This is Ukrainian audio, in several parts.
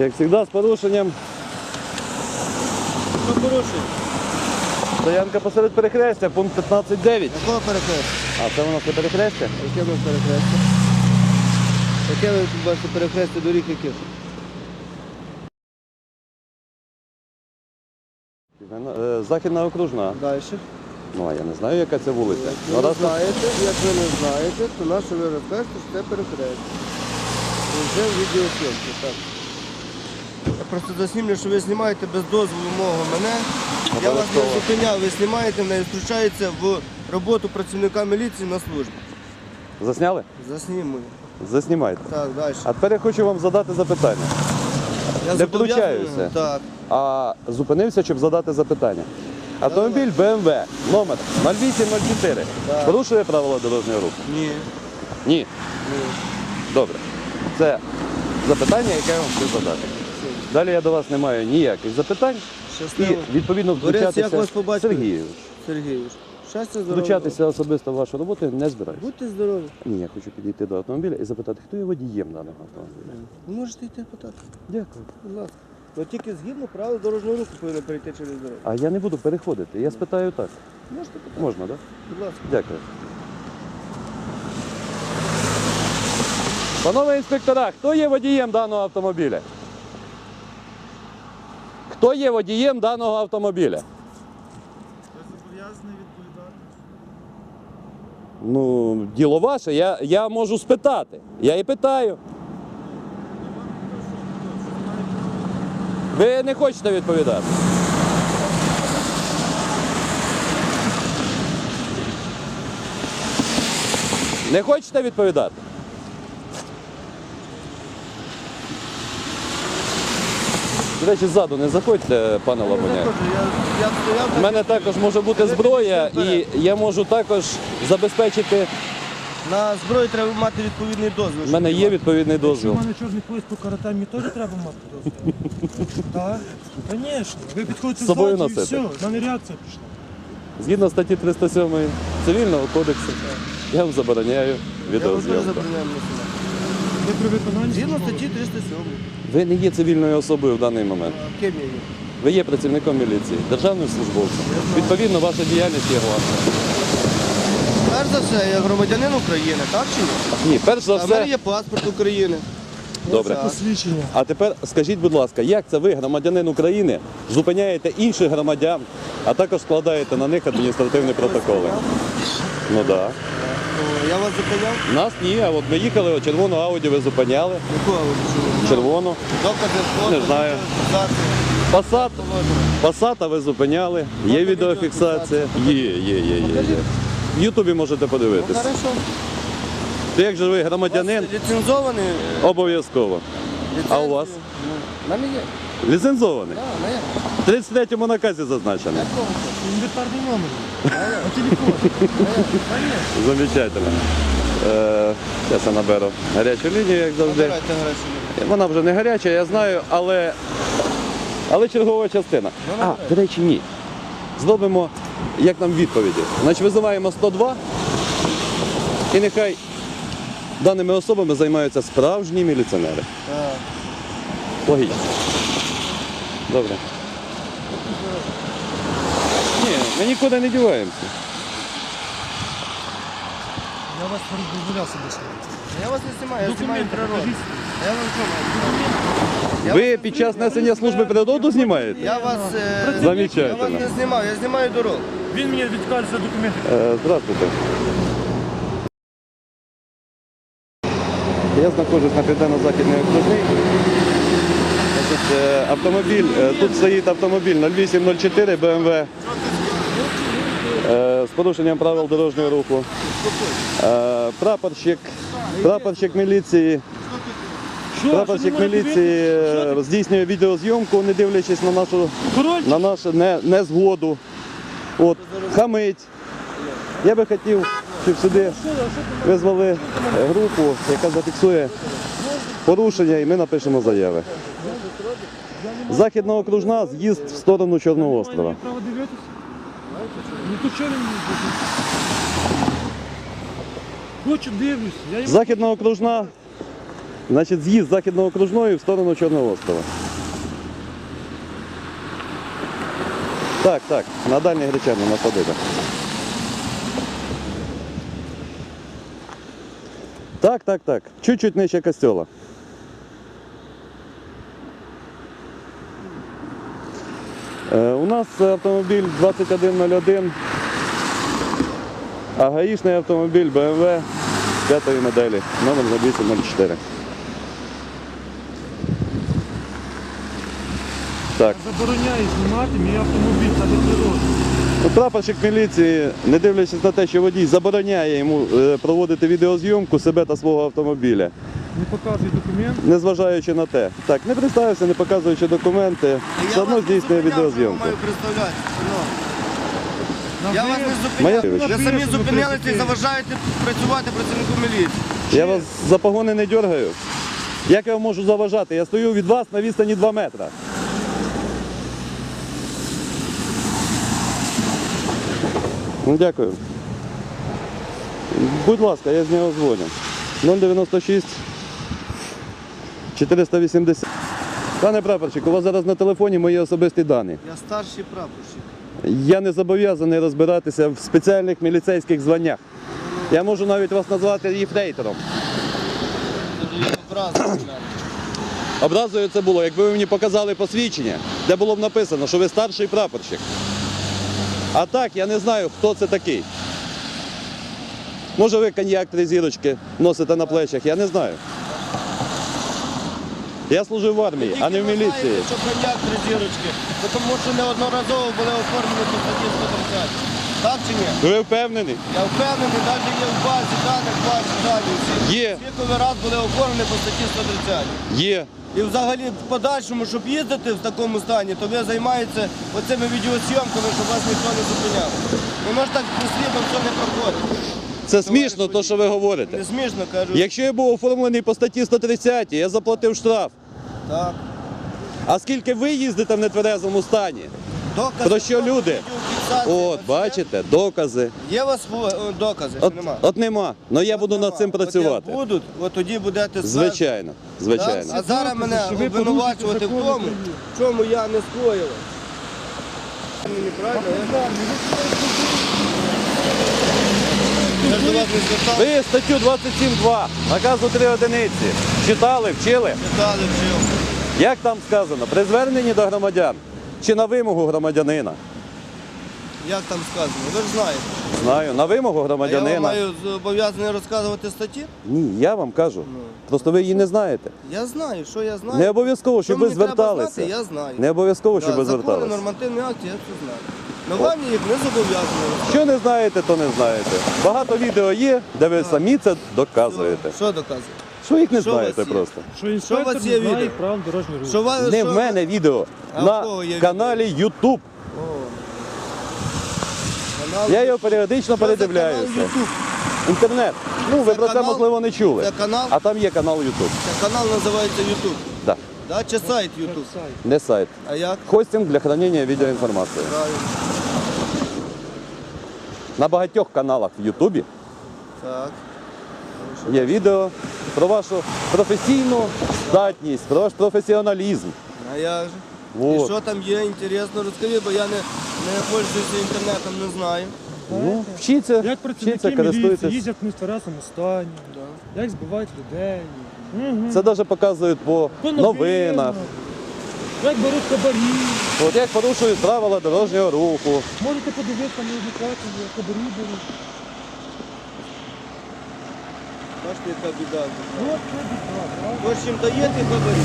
Як завжди, з порушенням. Що порушує? Стоянка посеред перехрестя, пункт 15.9. Якого перехрестя? А це у нас не перехрестя? Яке ви перехрестя? Яке ви тут бачите перехрестя доріг яких? Е, Західна окружна. Далі. Ну, а я не знаю, яка це вулиця. Як ви не знаєте, як ви не знаєте, то наше ви розкажете, що це перехрестя. Вже відеосйомки, так. Просто заснімлю, що ви знімаєте без дозволу мого мене. Я вас не зупиняв, ви знімаєте, не втручається в роботу працівника міліції на службі. Засняли? Заснімую. Заснімайте. Так, далі. А тепер я хочу вам задати запитання. Я не зобов'язаний? втручаюся. Так. А зупинився, щоб задати запитання. Автомобіль BMW номер 0804 Так. порушує правила дорожнього руху? Ні. Ні. Ні. Добре. Це запитання, яке я вам хочу задати. Далі я до вас не маю ніяких запитань і відповідно побачили? Сергію. Сергійович. Щастя. Втручатися особисто в вашу роботу не збираюся. Будьте здорові. Ні, я хочу підійти до автомобіля і запитати, хто є водієм даного автомобіля. Ви можете йти питати. Дякую. Будь ласка. Ви тільки згідно правил дорожнього руху повинні перейти через дорогу. А я не буду переходити. Я спитаю так. Можете питати. Можна, так? Будь ласка. Дякую. Панове інспектора, хто є водієм даного автомобіля? Хто є водієм даного автомобіля? Ви зобов'язані відповідати. Ну, діло ваше, я, я можу спитати. Я і питаю. Ви не хочете відповідати? Не хочете відповідати? До речі, ззаду не заходьте, пане Я, Лабуняк. я, я стояв, У мене також може бути зброя, і я можу також забезпечити. на зброї треба мати відповідний дозвіл. У мене є відповідний Якщо дозвіл. в мене чорний пояс по карате, мені теж треба мати дозвіл. Так? Звісно. Ви підходите З собою ззаді і носити? все, в мене реакція пішла. Згідно статті 307 Цивільного кодексу, я вам забороняю Я вам теж відеозйомку. забороняю. Ви при виконанні Згідно статті 307. Ви не є цивільною особою в даний момент. Ким я є? Ви є працівником міліції, державним службовцем. Відповідно, ваша діяльність є власна. Перш за все, я громадянин України, так чи ні? Ні, перш за А в мене все. є паспорт України. Добре. Так. Посвідчення. А тепер скажіть, будь ласка, як це ви, громадянин України, зупиняєте інших громадян, а також складаєте на них адміністративні протоколи? Ну так. Да. Я вас зупиняв? Нас ні, а от ми їхали, от червону ауді ви зупиняли. Ви почули? Червону. Докази фото, Не знаю. Пасат, Пасата ви зупиняли, є відеофіксація. Є, є, є, є, є. В Ютубі можете Ну, подивитись. хорошо. То як же ви У громадянин, ліцензований? обов'язково. А у вас? Ну, в мене є. Ліцензований. Так, в. В 33-му наказі зазначено. Інвентарний номер. На телефон. Замечательно. Е, Зараз я наберу гарячу лінію, як завжди. Вона вже не гаряча, я знаю, але, але чергова частина. А, до речі, ні. Зробимо, як нам відповіді. Значить, визиваємо 102 і нехай даними особами займаються справжні міліціонери. Логічно. Добре. Ні, ми нікуди не діваємося. Я вас не дозволяв себе знімати. Я вас не знімаю, я знімаю Документи природу. покажіть. Я вам що маю? Я Ви вас- під час несення служби природу знімаєте? Я вас, е, Замечательно. я вас не знімаю, я знімаю дорогу. Він мені відкаже за документи. Е, Здравствуйте. Я знаходжусь на південно-західній окружній. Е, Автомобіль, е, тут стоїть автомобіль 0804 BMW е, з порушенням правил дорожнього руху. Прапорщик, прапорщик міліції, прапорщик міліції здійснює відеозйомку, не дивлячись на нашу на нашу не, незгоду. От, хамить. Я би хотів, щоб сюди визвали групу, яка зафіксує порушення, і ми напишемо заяви. Західна окружна, з'їзд в сторону Чорного Маю острова. право дивитися? Ну то чого він мені дивиться? Хочу дивлюся. Я йому Західна окружна, Значить, з'їзд з західного окружної в сторону Чорного острова. Так, так, на дальній гречані на садиба. Так, так, так. Чуть-чуть нижче костьола. У нас автомобіль 2101, а гаїшний автомобіль BMW 5 моделі, номер 0804. Так. Забороняє знімати мій автомобіль та природу. Ну, Прапорщик міліції, не дивлячись на те, що водій забороняє йому е, проводити відеозйомку себе та свого автомобіля, Не показує документ. незважаючи на те. Так, не представився, не показуючи документи, все одно здійснює відеозйомку. Маю представляти. шановний. На Я вас не зупиняв. Моя- Ви самі Написано, зупинялися і заважаєте працювати працівнику міліції. Я вас за погони не дергаю. Як я вам можу заважати? Я стою від вас на відстані 2 метра. Ну, дякую. Будь ласка, я з нього дзвоню. 096 480. Пане прапорщик, у вас зараз на телефоні мої особисті дані. Я старший прапорщик. Я не зобов'язаний розбиратися в спеціальних міліцейських званнях. Я можу навіть вас назвати єфрейтором. Це є. Образою це було, якби ви мені показали посвідчення, де було б написано, що ви старший прапорщик. А так я не знаю, хто це такий. Може ви коньяк три зірочки носите на плечах, я не знаю. Я служив в армії, а не в міліції. що коньяк три зірочки, тому що неодноразово були оформлені по статті 130. Так чи ні? Ви впевнені? Я впевнений, навіть є в базі даних, в базі даних. всі. Є. Скільки раз були оформлені по статті 130. Є. І взагалі в подальшому, щоб їздити в такому стані, то ви займаєтеся оцими відеозйомками, щоб вас ніхто не зупиняв. Не може так дослідно все не проходить. Це смішно, то, що ви говорите. Не смішно кажу. Якщо я був оформлений по статті 130, я заплатив штраф. Так. А скільки ви їздите в нетверезому стані? Докази, Про що люди? От, бачите, докази. Є у вас докази, От, чи нема? от нема. Ну я буду над цим. От працювати. як будуть, от тоді будете Звичайно, Так? звичайно. А зараз мене Що ви обвинувачувати в порушуєте тому, закони в чому я не скоїла. Мені правильно? Я ж до вас не звертав, Ви статтю 27.2, наказу 3 одиниці. Читали, вчили? читали, вчив. Як там сказано? При зверненні до громадян чи на вимогу громадянина? Як там сказано? Ви ж знаєте. Знаю, на вимогу А я вам громадянина. маю зобов'язаний розказувати статті? Ні, я вам кажу. Просто ви її не знаєте. Я знаю, що я знаю. Не обов'язково, щоб Що ви мені треба зверталися. знати, я знаю. Не обов'язково, щоб ви закони, зверталися. нормативні акти, я це знаю. Но вам їх не зобов'язаний. Що не знаєте, то не знаєте. Багато відео є, де ви самі це доказуєте. Що доказує? Що їх не Що у вас знаєте є? просто. Що інспектор вас є не знає відео? правил дорожнього руху. Що вас, Не що в мене відео. А в На кого є каналі YouTube. Канал- Я його періодично Що передивляюся. YouTube? Інтернет. Ну, ви Це про це канал? можливо не чули. Це канал? А там є канал YouTube. Це канал називається YouTube. Да. Да? Чи сайт YouTube? Не сайт. А як? Хостинг для хранення відеоінформації. Правильно. На багатьох каналах в Ютубі Так. Є відео про вашу професійну здатність, про ваш професіоналізм. А як же? І що там є інтересно? Розкажи, бо я не, не пользуюся інтернетом, не знаю. Ну, вчіться, Як вчіться, працівники міліції користуйтесь. їздять в нетверезому стані, як збивають людей. Мгм. Це навіть показують по По новинах. Як беруть хабарі. От як порушують правила дорожнього руху. Можете подивитися на як хабарі беруть. Бачите, яка біда. Правда? Хто ж їм дає ті хабарі?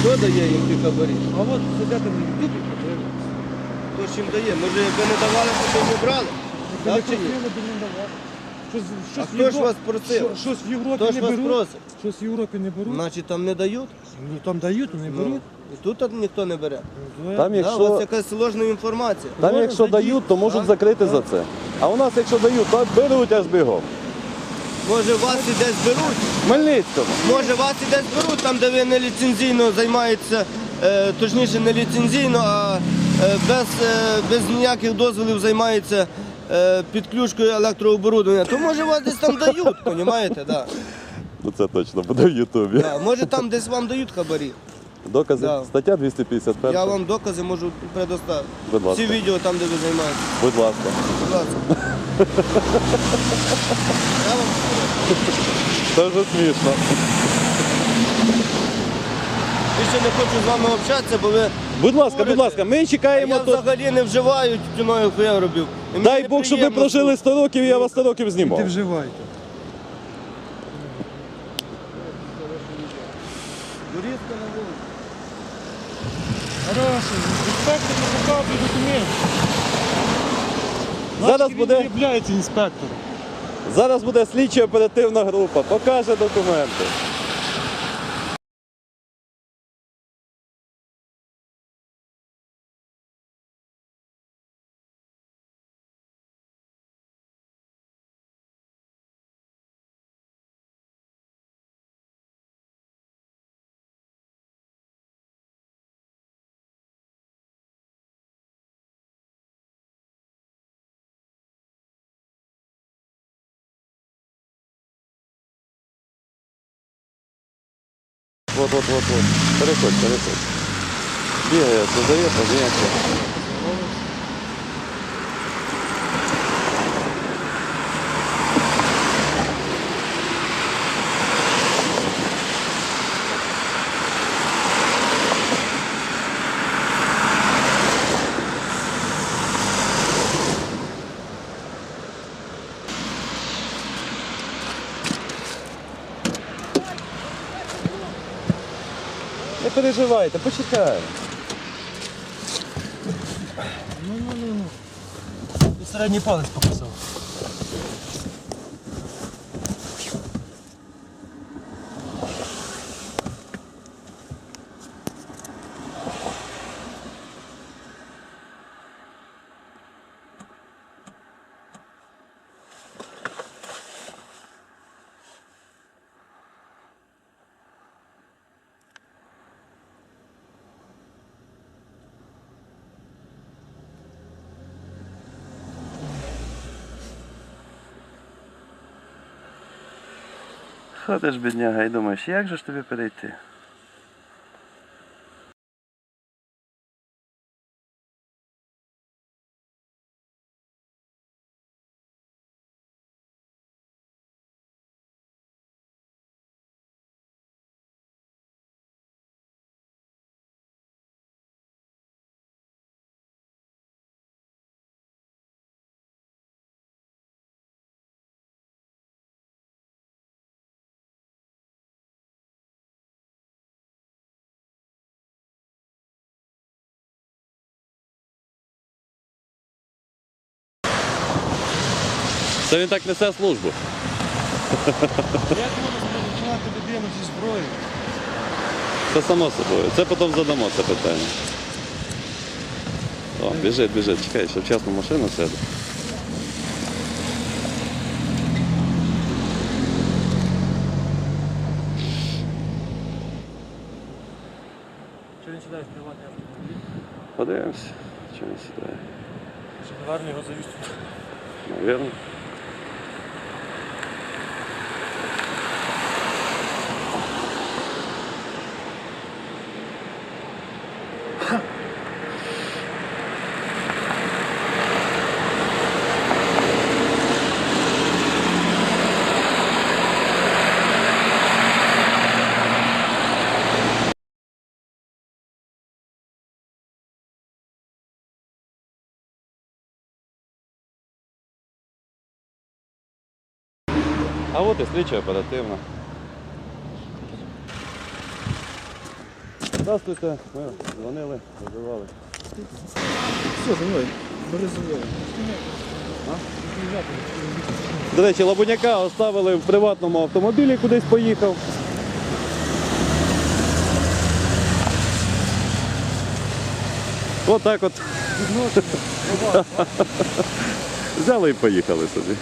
Хто дає їм ті хабарі? А от на ютубі, подивитися. Хто ж їм дає? Може, якби не давали, то б не брали? Так чи ні? Щось, щось А в хто ж Євро- вас просив? Що- Щось в Європі Хто ж не вас беруть. просить? Щось в Європі не беруть. Значить там не дають? Ну там дають, а не Ну, беруть. і тут ніхто не бере. Ну, Там Да, у вас якщо, якась сложна інформація. там, якщо дають, то можуть Так, закрити за це. А у нас, якщо дають, то беруть аж бігом. Може вас і десь беруть, Хмельницькому. може вас і десь беруть, там де ви не ліцензійно займаєтеся, е, точніше не ліцензійно, а е, без, е, без ніяких дозволів займається е, підключкою електрооборудовання, то може вас десь там дають, розумієте? Да. Ну це точно буде в Ютубі. Да, може там десь вам дають хабарі. Докази. Да. Стаття 251. Я вам докази можу предоставити. Будь ласка. Всі відео там, де ви займаєтесь. Будь ласка. Будь ласка. Я вам Це вже смішно. більше не хочу з вами общатися, бо ви. Будь ласка, будь ласка, ми А чекаємо я тут. взагалі не вживаю тютюнових виробів. І мені Дай Бог, щоб ви неприємно, прожили 100 років, і я вас 100 років Ти знімав. вживайте. Дурістка на вулиці. Хороший, інспектор не показує документ. Зараз він буде- не являється інспектором. Зараз буде слідчо оперативна група, покаже документи. Вот, вот, вот, вот. Переходь, переходь. Бегает, создает, подивимося. Переживайте, почекай. І середній палець показав. Ходиш, бідняга, і думаєш, як же ж тобі перейти? Це він так несе службу. Як можна спровокувати людину зі зброєю? Це само собою. Це потім задамо це питання. О, біжить, біжить, чекай, ще вчасно в машину сяде. Що він сідає в приватний автомобіль? Подивимося, чи він сідає. Що негарно його завістити? Навірно. А от і слідча оперативна. Здравствуйте, ми дзвонили, визивали. Все, за мною. До речі, Лабуняка оставили в приватному автомобілі, кудись поїхав. От так от. Взяли і поїхали собі.